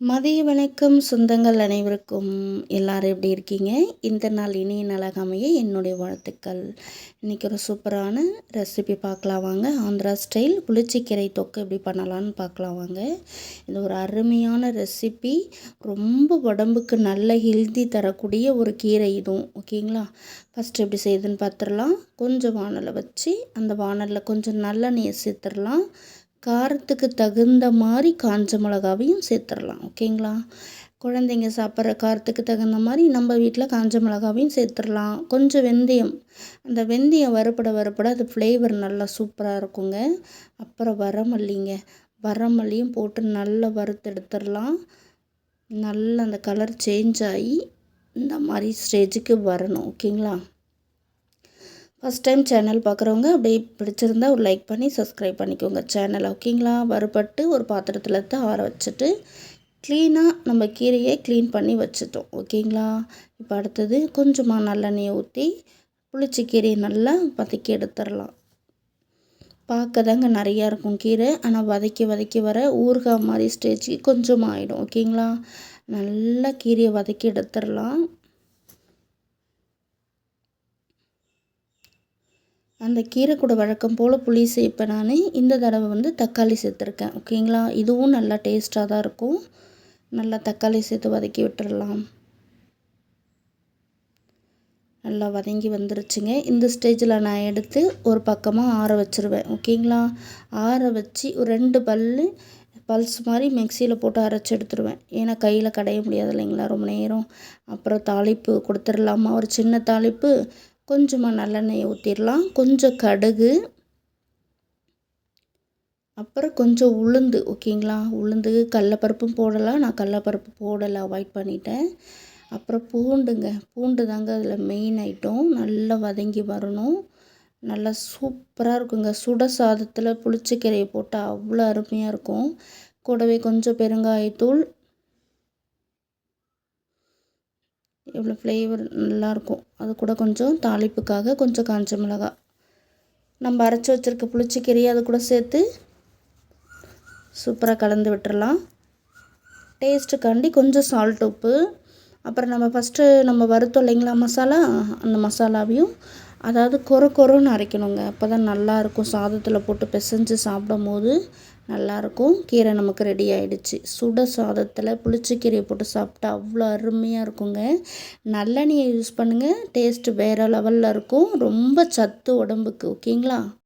மதிய வணக்கம் சொந்தங்கள் அனைவருக்கும் எல்லாரும் எப்படி இருக்கீங்க? இந்த நாள் இனிய நாளாக அமைய என்னுடைய வாழ்த்துக்கள். இன்றைக்கி ஒரு சூப்பரான ரெசிபி பார்க்கலாம் வாங்க. ஆந்திரா ஸ்டைல் புளிச்சிக்கீரை தொக்கு எப்படி பண்ணலான்னு பார்க்கலாம் வாங்க. இது ஒரு அருமையான ரெசிபி ரொம்ப உடம்புக்கு நல்ல ஹெல்தி தரக்கூடிய ஒரு கீரை இதுவும். ஓகேங்களா ஃபஸ்ட்டு எப்படி செய்யுதுன்னு பார்த்துடலாம். கொஞ்சம் வானலை வச்சு அந்த வானலில் கொஞ்சம் நல்லெண்ணெயை சேர்த்துடலாம். காரத்துக்கு தகுந்த மாதிரி காஞ்ச மிளகாவையும் சேர்த்துடலாம் ஓகேங்களா? குழந்தைங்க சாப்பிட்ற காரத்துக்கு தகுந்த மாதிரி நம்ம வீட்டில் காஞ்ச மிளகாவையும் சேர்த்துடலாம். கொஞ்சம் வெந்தயம். அந்த வெந்தயம் வறுப்பட வறுப்பட அது ஃப்ளேவர் நல்லா சூப்பராக இருக்குங்க. அப்புறம் வரமல்லிங்க. வரமல்லியும் போட்டு நல்லா வறுத்து எடுத்துடலாம். நல்லா அந்த கலர் சேஞ்ச் ஆகி இந்த மாதிரி ஸ்டேஜுக்கு வரணும் ஓகேங்களா? ஃபஸ்ட் டைம் சேனல் பார்க்குறவங்க அப்படியே பிடிச்சிருந்தா ஒரு லைக் பண்ணி சப்ஸ்கிரைப் பண்ணிக்கோங்க. சேனல் ஓகேங்களா? வறுபட்டு ஒரு பாத்திரத்தில் தான் ஆற வச்சுட்டு க்ளீனாக நம்ம கீரையை க்ளீன் பண்ணி வச்சுட்டோம். ஓகேங்களா? இப்போ அடுத்தது கொஞ்சமாக நல்லெண்ணெயை ஊற்றி புளிச்சி கீரையை நல்லா வதக்கி எடுத்துடலாம். பார்க்க தாங்க நிறையா இருக்கும் கீரை. ஆனால் வதக்கி வதக்கி வர ஊறுகாய் மாதிரி ஸ்டேஜுக்கு கொஞ்சமாக ஆகிடும் ஓகேங்களா? நல்லா கீரையை வதக்கி எடுத்துடலாம். அந்த கீரை கூட வழக்கம் போல் புளி சேர்ப்பேன் நான். இந்த தடவை வந்து தக்காளி சேர்த்துருக்கேன். ஓகேங்களா? இதுவும் நல்லா டேஸ்ட்டாக தான் இருக்கும். நல்லா தக்காளி சேர்த்து வதக்கி விட்டுடலாம் நல்லா வதங்கி வந்துருச்சுங்க. இந்த ஸ்டேஜில் நான் எடுத்து ஒரு பக்கமாக ஆற வச்சுருவேன். ஓகேங்களா? ஆற வச்சு ஒரு ரெண்டு பல் பல்ஸ் மாதிரி மிக்சியில் போட்டு அரைச்சி எடுத்துருவேன். ஏன்னா கையில் கடைய முடியாது இல்லைங்களா? ரொம்ப நேரம். அப்புறம் தாளிப்பு கொடுத்துடலாமா? ஒரு சின்ன தாளிப்பு கொஞ்சமாக நல்லெண்ணெயை ஊற்றிடலாம் கொஞ்சம் கடுகு. அப்புறம் கொஞ்சம் உளுந்து ஓகேங்களா? உளுந்து கடலப்பருப்பும் போடலாம். நான் கடலப்பருப்பு போடலை அவாய்ட் பண்ணிட்டேன். அப்புறம் பூண்டுங்க. பூண்டு தாங்க அதில் மெயின் ஐட்டம் நல்லா வதங்கி வரணும். நல்லா சூப்பராக இருக்குங்க. சுட சாதத்தில் புளிச்சக்கீரையை போட்டால் அவ்வளோ அருமையாக இருக்கும். கூடவே கொஞ்சம் பெருங்காயத்தூள் இவ்வளோ ஃப்ளேவர் நல்லாயிருக்கும். அது கூட கொஞ்சம் தாளிப்புக்காக கொஞ்சம் காஞ்ச மிளகா. நம்ம அரைச்சி வச்சுருக்க புளிச்சிக்கறி அது கூட சேர்த்து சூப்பராக கலந்து விட்டுறலாம். டேஸ்ட்டுக்காண்டி கொஞ்சம் சால்ட் உப்பு. அப்புறம் நம்ம ஃபஸ்ட்டு நம்ம வறுத்தோம் இல்லைங்களா மசாலா? அந்த மசாலாவையும் அதாவது கொர கொரன்னு அரைக்கணுங்க. அப்போ தான் நல்லாயிருக்கும். சாதத்தில் போட்டு பிசைஞ்சு சாப்பிடும் போது நல்லாயிருக்கும். கீரை நமக்கு ரெடி ஆகிடுச்சு சுட சாதத்தில் புளிச்சக்கீரையை போட்டு சாப்பிட்டா அவ்வளோ அருமையாக இருக்குங்க. நல்லெண்ணெயை யூஸ் பண்ணுங்கள் டேஸ்ட்டு வேறு லெவலில் இருக்கும். ரொம்ப சத்து உடம்புக்கு ஓகேங்களா